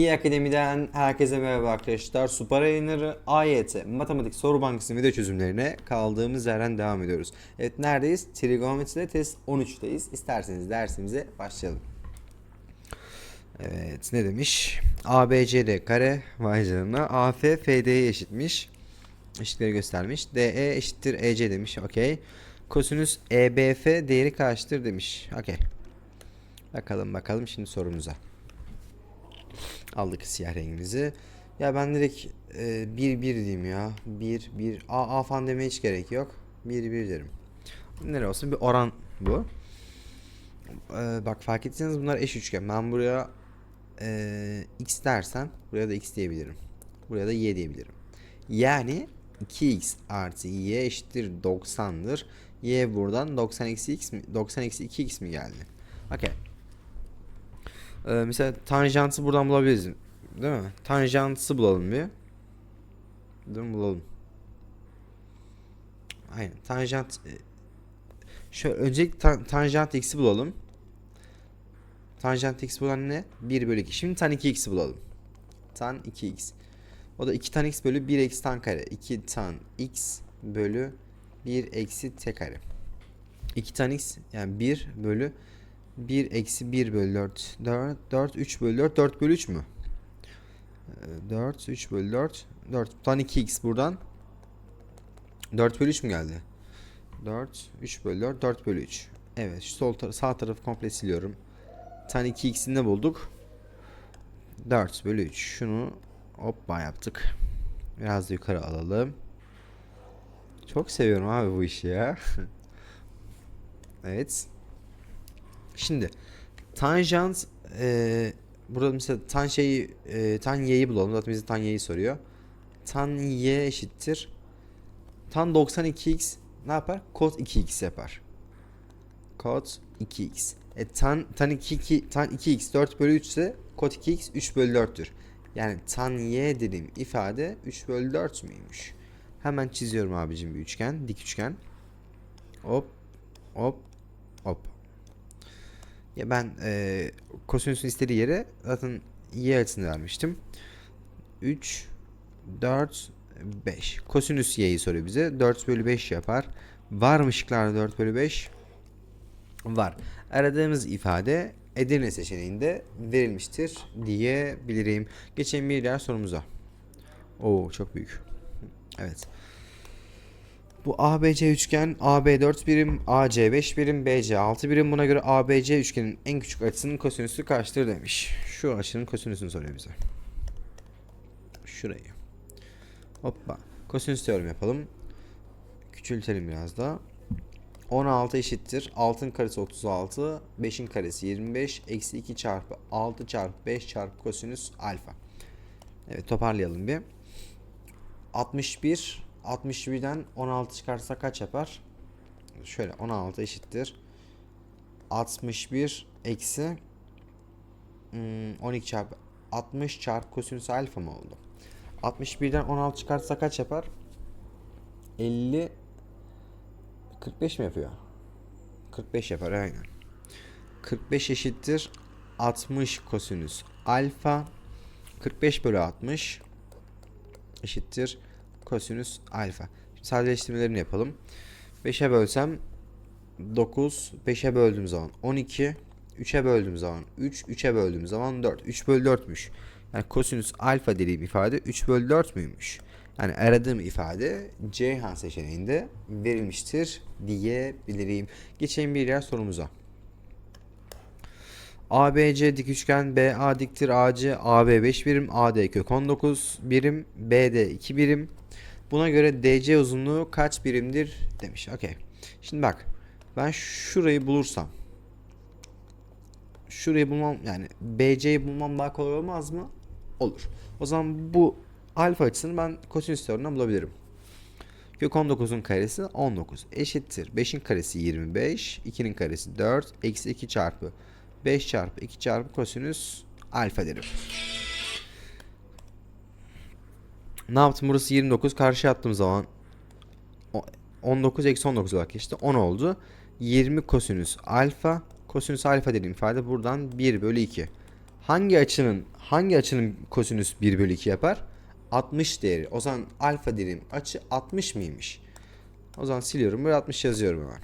İyi Akademi'den herkese merhaba arkadaşlar. Super yayınları AYT Matematik Soru Bankası video çözümlerine kaldığımız yerden devam ediyoruz. Evet neredeyiz? Trigonometride test 13'teyiz. İsterseniz dersimize başlayalım. Evet ne demiş? ABCD kare vay canına AF FD'ye eşitmiş. Eşitleri göstermiş. DE eşittir EC demiş. Okey. Kosinüs EBF değeri kaçtır demiş. Okey. Bakalım bakalım şimdi sorumuza. Aldık siyah rengimizi. Ya ben direkt 1 1 diyeyim ya. 1 1 A A falan demeye hiç gerek yok. 1 1 derim. Nere olsun bir oran bu. Ee, bak fark etseniz bunlar eş üçgen. Ben buraya e, x dersen buraya da x diyebilirim. Buraya da y diyebilirim. Yani 2x artı y eşittir 90'dır. Y buradan 90 eksi x mi? 90 eksi 2x mi geldi? Okey. Ee, mesela tanjantı buradan bulabiliriz. Değil mi? Tanjantısı bulalım bir. Değil mi? Bulalım. Aynen. Tanjant e, şöyle öncelikle tan tanjant x'i bulalım. Tanjant x bulan ne? 1 bölü 2. Şimdi tan 2x'i bulalım. Tan 2x. O da 2 tan x bölü 1 eksi tan kare. 2 tan x bölü 1 eksi t kare. 2 tan x yani 1 bölü 1 eksi 1 bölü 4 4 4 3 bölü 4 4 bölü 3 mü? Ee, 4 3 bölü 4 4 tan 2x buradan. 4 bölü 3 mü geldi? 4 3 bölü 4 4 bölü 3 Evet şu sol tar sağ tarafı komple siliyorum. Tan 2x'ini de bulduk. 4 bölü 3 şunu hoppa yaptık. Biraz da yukarı alalım. Çok seviyorum abi bu işi ya. Evet Şimdi tanjant e, burada mesela tan şeyi e, tan y'yi bulalım. Zaten bize tan y'yi soruyor. Tan y eşittir. Tan 92x ne yapar? Kod 2x yapar. Kod 2x. E tan tan 2, 2 tan 2x 4 bölü 3 ise kod 2x 3 bölü 4'tür. Yani tan y dediğim ifade 3 bölü 4 müymüş? Hemen çiziyorum abicim bir üçgen. Dik üçgen. Hop. Hop. Hop. Ya ben e, kosinüsün istediği yere zaten y açısını vermiştim. 3 4 5. Kosinüs y'yi soruyor bize. 4 bölü 5 yapar. Var mı şıklarda 4 bölü 5? Var. Aradığımız ifade Edirne seçeneğinde verilmiştir diyebilirim. Geçelim bir diğer sorumuza. Oo çok büyük. Evet. Bu ABC üçgen AB 4 birim, AC 5 birim, BC 6 birim. Buna göre ABC üçgenin en küçük açısının kosinüsü kaçtır demiş. Şu açının kosinüsünü soruyor bize. Şurayı. Hoppa. Kosinüs teoremi yapalım. Küçültelim biraz daha. 16 eşittir. 6'ın karesi 36. 5'in karesi 25. Eksi 2 çarpı 6 çarpı 5 çarpı kosinüs alfa. Evet toparlayalım bir. 61 61'den 16 çıkarsa kaç yapar? Şöyle 16 eşittir. 61 eksi hmm, 12 çarpı 60 çarpı kosinüs alfa mı oldu? 61'den 16 çıkarsa kaç yapar? 50 45 mi yapıyor? 45 yapar aynen. 45 eşittir 60 kosinüs alfa 45 bölü 60 eşittir kosinüs alfa. Şimdi sadeleştirmelerini yapalım. 5'e bölsem 9, 5'e böldüğüm zaman 12, 3'e böldüğüm zaman 3, 3'e böldüğüm zaman 4. 3 bölü 4'müş. Yani kosinüs alfa dediğim ifade 3 bölü 4 müymüş? Yani aradığım ifade Ceyhan seçeneğinde verilmiştir diyebilirim. Geçelim bir diğer sorumuza. ABC dik üçgen BA diktir AC AB 5 birim AD kök 19 birim BD 2 birim Buna göre DC uzunluğu kaç birimdir demiş. Okey. Şimdi bak. Ben şurayı bulursam. Şurayı bulmam yani BC'yi bulmam daha kolay olmaz mı? Olur. O zaman bu alfa açısını ben kosinüs teoreminden bulabilirim. Kök 19'un karesi 19 eşittir. 5'in karesi 25. 2'nin karesi 4. Eksi 2 çarpı 5 çarpı 2 çarpı kosinüs alfa derim. Ne yaptım? Burası 29. Karşı attığım zaman 19 eksi 19 olarak işte 10 oldu. 20 kosinüs alfa. Kosinüs alfa dediğim ifade buradan 1 bölü 2. Hangi açının hangi açının kosinüs 1 bölü 2 yapar? 60 değeri. O zaman alfa dediğim açı 60 mıymış? O zaman siliyorum. Buraya 60 yazıyorum hemen.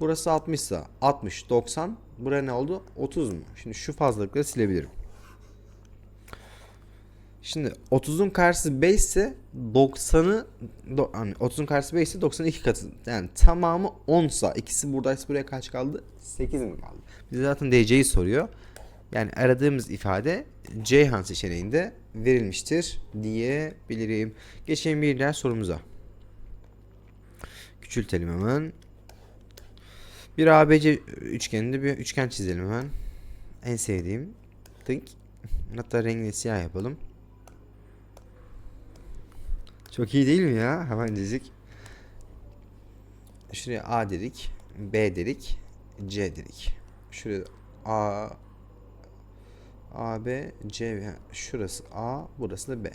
Burası 60 ise 60, 90. Buraya ne oldu? 30 mu? Şimdi şu fazlalıkları silebilirim. Şimdi 30'un karşısı 5 ise 90'ı do, hani 30'un karşısı 5 ise 90'ın 2 katı. Yani tamamı 10 ise ikisi buradaysa buraya kaç kaldı? 8 mi kaldı? Bize zaten DC'yi soruyor. Yani aradığımız ifade Ceyhan seçeneğinde verilmiştir diyebilirim. Geçelim bir diğer sorumuza. Küçültelim hemen. Bir ABC üçgeninde bir üçgen çizelim hemen. En sevdiğim. Tık. Hatta rengini siyah yapalım. Çok iyi değil mi ya? Hemencecik. Şuraya A dedik. B dedik. C dedik. Şuraya A A, B, C şurası A, burası da B.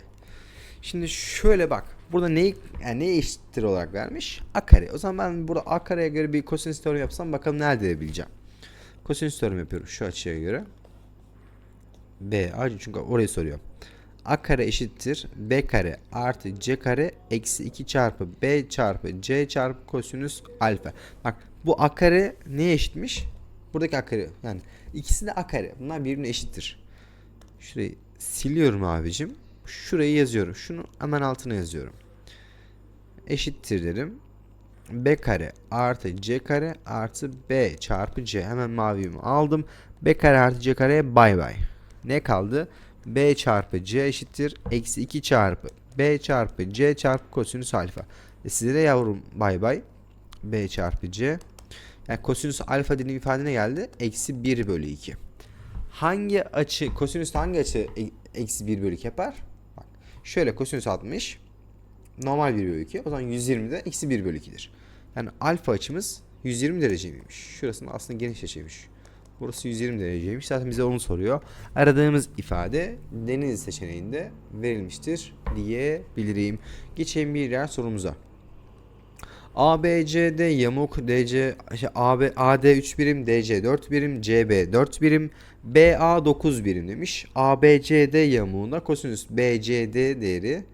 Şimdi şöyle bak. Burada neyi yani neye eşittir olarak vermiş? A kare. O zaman ben burada A kareye göre bir kosinüs teoremi yapsam bakalım ne elde edebileceğim. Kosinüs teoremi yapıyorum şu açıya göre. B, A çünkü orayı soruyor. A kare eşittir B kare artı C kare eksi 2 çarpı B çarpı C çarpı kosinüs alfa. Bak bu A kare neye eşitmiş? Buradaki A kare yani ikisi de A kare. Bunlar birbirine eşittir. Şurayı siliyorum abicim. Şurayı yazıyorum. Şunu hemen altına yazıyorum. Eşittir dedim. B kare artı C kare artı B çarpı C. Hemen mavimi aldım. B kare artı C kareye bay bay. Ne kaldı? B çarpı C eşittir. Eksi 2 çarpı B çarpı C çarpı kosinüs alfa. E size de yavrum bay bay. B çarpı C. Yani kosinüs alfa dediğim ifade ne geldi? Eksi 1 bölü 2. Hangi açı, kosinüs hangi açı e- eksi 1 bölü 2 yapar? Bak, şöyle kosinüs 60 normal 1 bölü 2. O zaman 120 de eksi 1 bölü 2'dir. Yani alfa açımız 120 dereceymiş. Şurasını aslında geniş açıymış. Burası 120 dereceymiş. Zaten bize onu soruyor. Aradığımız ifade deniz seçeneğinde verilmiştir diyebilirim. Geçelim bir diğer sorumuza. ABCD yamuk DC şey, AB AD 3 birim, DC 4 birim, CB 4 birim, BA 9 birim demiş. ABCD yamuğunda kosinüs BCD değeri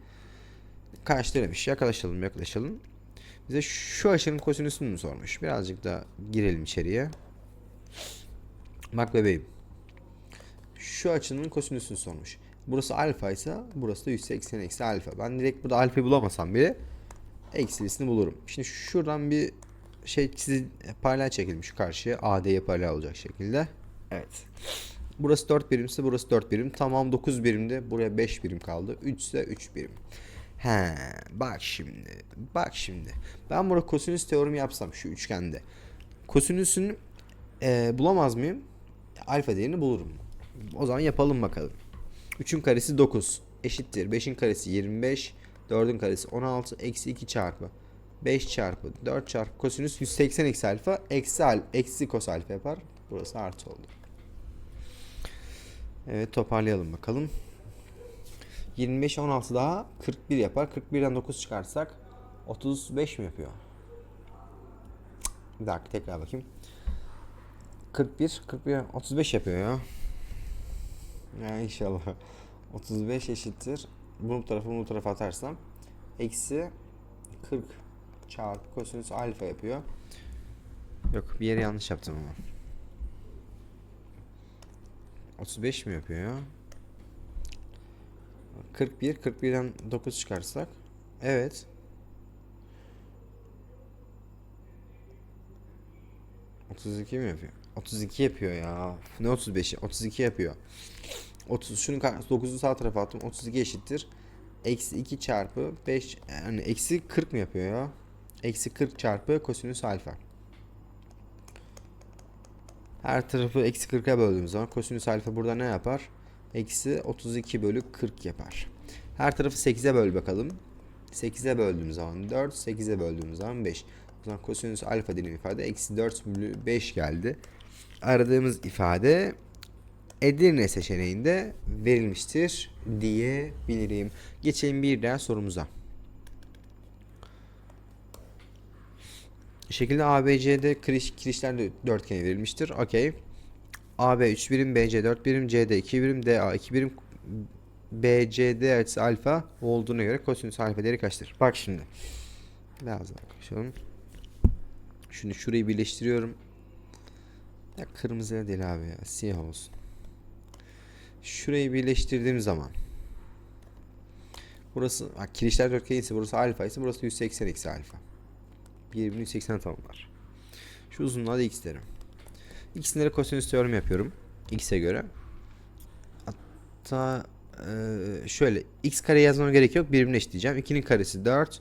kaçtır demiş. Yaklaşalım yaklaşalım. Bize şu açının kosinüsünü mü sormuş? Birazcık da girelim içeriye. Bak bebeğim. Şu açının kosinüsünü sormuş. Burası alfa ise burası da 180 eksi alfa. Ben direkt burada alfayı bulamasam bile eksilisini bulurum. Şimdi şuradan bir şey çizi paralel çekilmiş karşıya. AD'ye paralel olacak şekilde. Evet. Burası 4 birimse burası 4 birim. Tamam 9 birimde buraya 5 birim kaldı. 3 ise 3 birim. He, bak şimdi. Bak şimdi. Ben burada kosinüs teoremi yapsam şu üçgende. Kosinüsünü e, bulamaz mıyım? Alfa değerini bulurum. O zaman yapalım bakalım. 3'ün karesi 9 eşittir. 5'in karesi 25. 4'ün karesi 16 eksi 2 çarpı 5 çarpı 4 çarpı kosinüs 180 eksi alfa eksi al eksi kos alfa yapar. Burası artı oldu. Evet toparlayalım bakalım. 25 16 daha 41 yapar. 41'den 9 çıkarsak 35 mi yapıyor? Bir dakika tekrar bakayım. 41 41 35 yapıyor ya. Ya inşallah. 35 eşittir. Bunu bu tarafa bunu bu tarafa atarsam eksi 40 çarpı kosinüs alfa yapıyor. Yok bir yere yanlış yaptım ama. 35 mi yapıyor ya? 41 41'den 9 çıkarsak evet. ...32 mi yapıyor? 32 yapıyor ya. Ne 35'i? 32 yapıyor. 30 şunun 9'u sağ tarafa attım. 32 eşittir. Eksi 2 çarpı 5 yani eksi 40 mı yapıyor ya? Eksi 40 çarpı kosinüs alfa. Her tarafı eksi 40'a böldüğümüz zaman kosinüs alfa burada ne yapar? Eksi 32 bölü 40 yapar. Her tarafı 8'e böl bakalım. 8'e böldüğümüz zaman 4, 8'e böldüğümüz zaman 5. O zaman kosinüs alfa dediğim ifade eksi 4 bölü 5 geldi. Aradığımız ifade Edirne seçeneğinde verilmiştir diyebilirim. Geçelim bir diğer sorumuza. Şekilde ABC'de kiriş, kirişler dörtgeni verilmiştir. Okey. AB 3 birim, BC 4 birim, CD 2 birim, DA 2 birim, BCD açısı alfa olduğuna göre kosinüs alfa değeri kaçtır? Bak şimdi. Biraz daha konuşalım. Şimdi şurayı birleştiriyorum. Ya kırmızı değil abi ya. Siyah olsun. Şurayı birleştirdiğim zaman Burası bak kirişler dörtgen ise burası alfa ise burası 180 eksi alfa. Birbirini 180 tamamlar. Şu uzunluğa da x derim. İkisinde de kosinüs teoremi yapıyorum. X'e göre. Hatta eee, şöyle x kare yazmama gerek yok. Birbirine eşitleyeceğim. 2'nin karesi 4.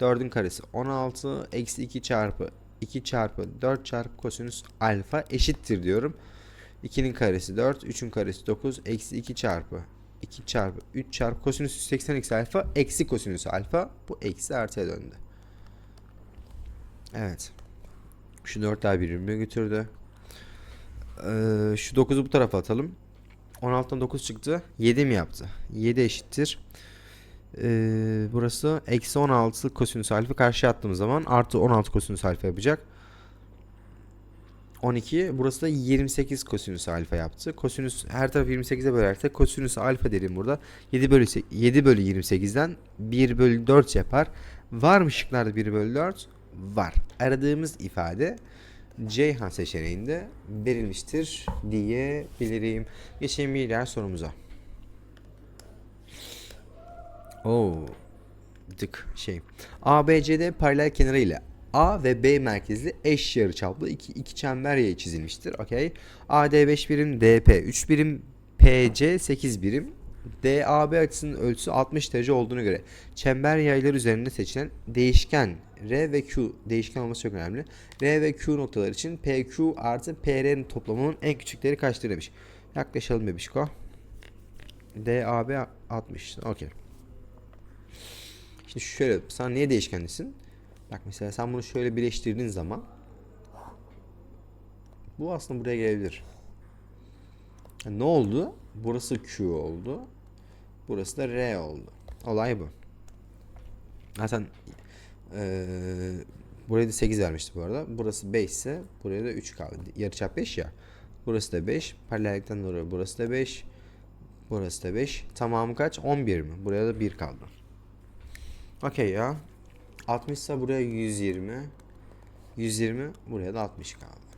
4'ün karesi 16. Eksi 2 çarpı 2 çarpı 4 çarpı kosinüs alfa eşittir diyorum. 2'nin karesi 4. 3'ün karesi 9. Eksi 2 çarpı 2 çarpı 3 çarpı kosinüs 180 eksi alfa eksi kosinüs alfa. Bu eksi artıya döndü. Evet. Şu 4 daha birbirine götürdü. Ee, şu 9'u bu tarafa atalım. 16'dan 9 çıktı. 7 mi yaptı? 7 eşittir. Ee, burası eksi 16 kosinüs alfa karşı attığımız zaman artı 16 kosinüs alfa yapacak. 12 burası da 28 kosinüs alfa yaptı. Kosinüs her tarafı 28'e bölersek kosinüs alfa dedim burada. 7 bölü 7 bölü 28'den 1 bölü 4 yapar. Var mı şıklarda 1 bölü 4? Var. Aradığımız ifade Ceyhan seçeneğinde verilmiştir diyebilirim. Geçelim bir diğer sorumuza. Oo. Dık şey. ABCD paralel kenarı ile A ve B merkezli eş yarıçaplı iki, iki çember yayı çizilmiştir. Okey. AD 5 birim, DP 3 birim, PC 8 birim. DAB açısının ölçüsü 60 derece olduğuna göre çember yayları üzerinde seçilen değişken R ve Q değişken olması çok önemli. R ve Q noktalar için PQ artı PR'nin toplamının en küçük değeri kaçtır demiş. Yaklaşalım bebişko. DAB 60. Okey. Şimdi şöyle sen niye değişkenlisin? Bak mesela sen bunu şöyle birleştirdiğin zaman bu aslında buraya gelebilir. Ne oldu? Burası Q oldu. Burası da R oldu. Olay bu. Zaten eee buraya da 8 vermişti bu arada. Burası 5 ise buraya da 3 kaldı. Yarıçap 5 ya. Burası da 5. Paralellikten dolayı burası da 5. Burası da 5. Tamamı kaç? 11 mi? Buraya da 1 kaldı. Okey ya. 60 ise buraya 120. 120 buraya da 60 kaldı.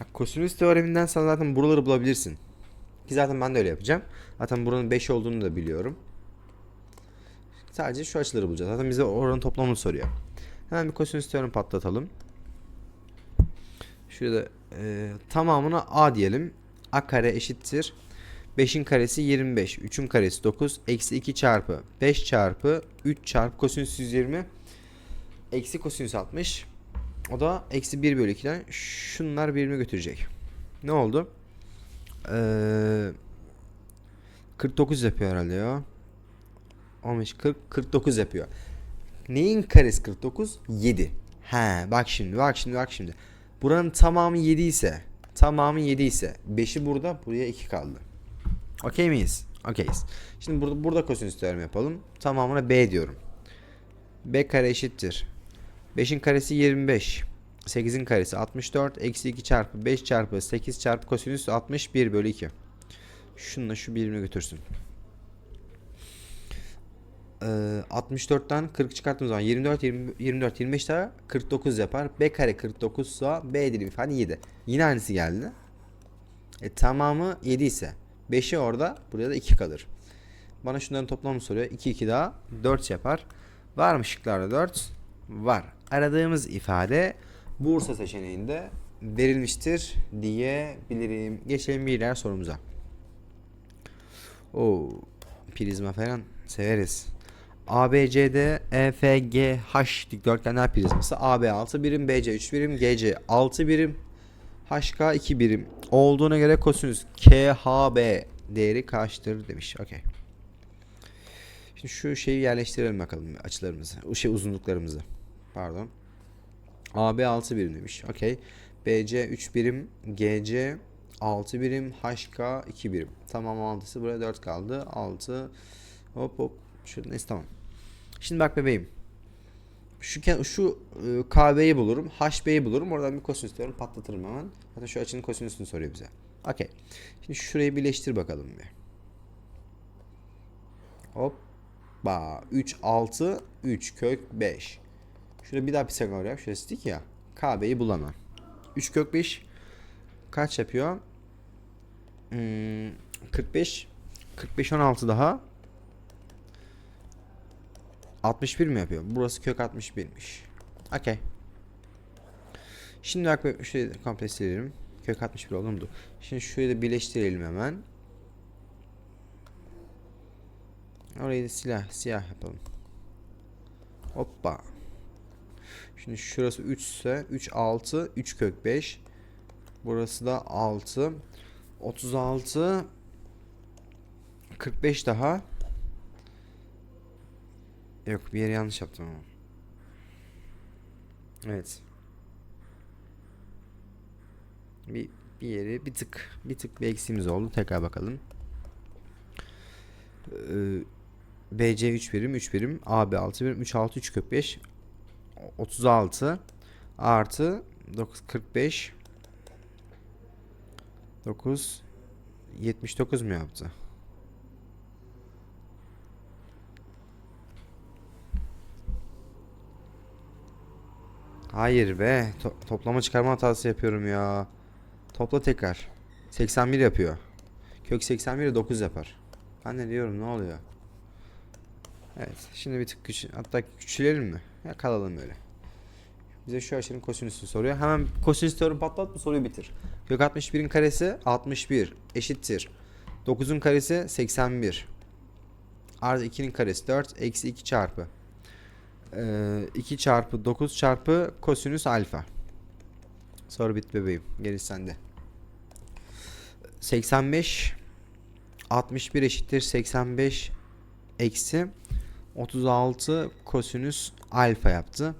Bak, kosinüs teoreminden sen zaten buraları bulabilirsin. Ki zaten ben de öyle yapacağım. Zaten buranın 5 olduğunu da biliyorum. Sadece şu açıları bulacağız. Zaten bize oranın toplamını soruyor. Hemen bir kosinüs teoremi patlatalım. Şurada e, tamamına A diyelim. A kare eşittir. 5'in karesi 25. 3'ün karesi 9. Eksi 2 çarpı 5 çarpı 3 çarpı kosinüs 120. Eksi kosinüs 60. O da eksi 1 bölü 2'den şunlar birbirine götürecek. Ne oldu? Ee, 49 yapıyor herhalde ya. 15, 40, 49 yapıyor. Neyin karesi 49? 7. He bak şimdi bak şimdi bak şimdi. Buranın tamamı 7 ise tamamı 7 ise 5'i burada buraya 2 kaldı. Okey miyiz? Okeyiz. Şimdi burada burada kosinüs teoremi yapalım. Tamamına B diyorum. B kare eşittir. 5'in karesi 25. 8'in karesi 64. Eksi 2 çarpı 5 çarpı 8 çarpı kosinüs 61 bölü 2. Şununla şu birbirine götürsün. Ee, 64'ten 40 çıkarttığımız zaman 24, 20, 24, 25 daha 49 yapar. B kare 49 ise B dilim ifade 7. Yine aynısı geldi. E, tamamı 7 ise 5'i orada buraya da 2 kalır. Bana şunların toplamını soruyor. 2 2 daha 4 yapar. Var mı şıklarda 4? Var. Aradığımız ifade Bursa seçeneğinde verilmiştir diyebilirim. Geçelim bir diğer sorumuza. O prizma falan severiz. ABCD EFGH dikdörtgenler prizması AB 6 birim, BC 3 birim, GC 6 birim, HK 2 birim olduğuna göre kosinüs KHB değeri kaçtır demiş. Okey. Şimdi şu şeyi yerleştirelim bakalım açılarımızı. O şey uzunluklarımızı. Pardon. AB 6 birim demiş. Okey. BC 3 birim, GC 6 birim, HK 2 birim. Tamam 6'sı buraya 4 kaldı. 6 hop hop. Şurada neyse tamam. Şimdi bak bebeğim. Şu şu e, KB'yi bulurum, HB'yi bulurum. Oradan bir kosinüs diyorum, patlatırım hemen. Zaten şu açının kosinüsünü soruyor bize. Okey. Şimdi şurayı birleştir bakalım bir. Hoppa. 3, 6, 3 kök 5. Şurada bir daha Pisagor yap. Şurası dik ya. KB'yi bulamam. 3 kök 5 kaç yapıyor? Hmm, 45 45 16 daha 61 mi yapıyor? Burası kök 61'miş. Okey. Şimdi aklı da komple silelim. Kök 61 oldu mu? Şimdi da birleştirelim hemen. Orayı da silah, siyah yapalım. Hoppa. Şimdi şurası 3 ise 3 6 3 kök 5. Burası da 6. 36 45 daha. Yok bir yeri yanlış yaptım ama. Evet. Bir, bir yeri bir tık bir tık bir eksiğimiz oldu. Tekrar bakalım. Ee, BC 3 birim 3 birim AB 6 birim 3 6 3 45 36 artı 9 45 9 79 mu yaptı? Hayır be. To- toplama çıkarma hatası yapıyorum ya. Topla tekrar. 81 yapıyor. Kök 81 de 9 yapar. Ben ne diyorum ne oluyor? Evet. Şimdi bir tık küç hatta küçülelim mi? Ya kalalım öyle. Bize şu açının kosinüsünü soruyor. Hemen kosinüs teoremi patlat bu soruyu bitir. Kök 61'in karesi 61 eşittir. 9'un karesi 81. Artı 2'nin karesi 4 eksi 2 çarpı. Ee, 2 çarpı 9 çarpı kosinüs alfa. Soru bit bebeğim. Gerisi sende. 85 61 eşittir 85 eksi 36 kosinüs alfa yaptı.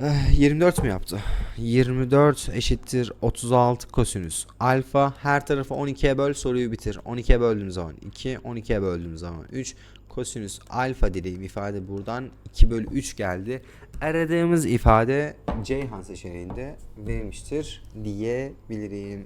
Eh, 24 mi yaptı? 24 eşittir 36 kosinüs alfa. Her tarafı 12'ye böl soruyu bitir. 12'ye böldüğüm zaman 2, 12'ye böldüğüm zaman 3. Kosinüs alfa dediğim ifade buradan 2 bölü 3 geldi. Aradığımız ifade Ceyhan seçeneğinde verilmiştir diyebilirim.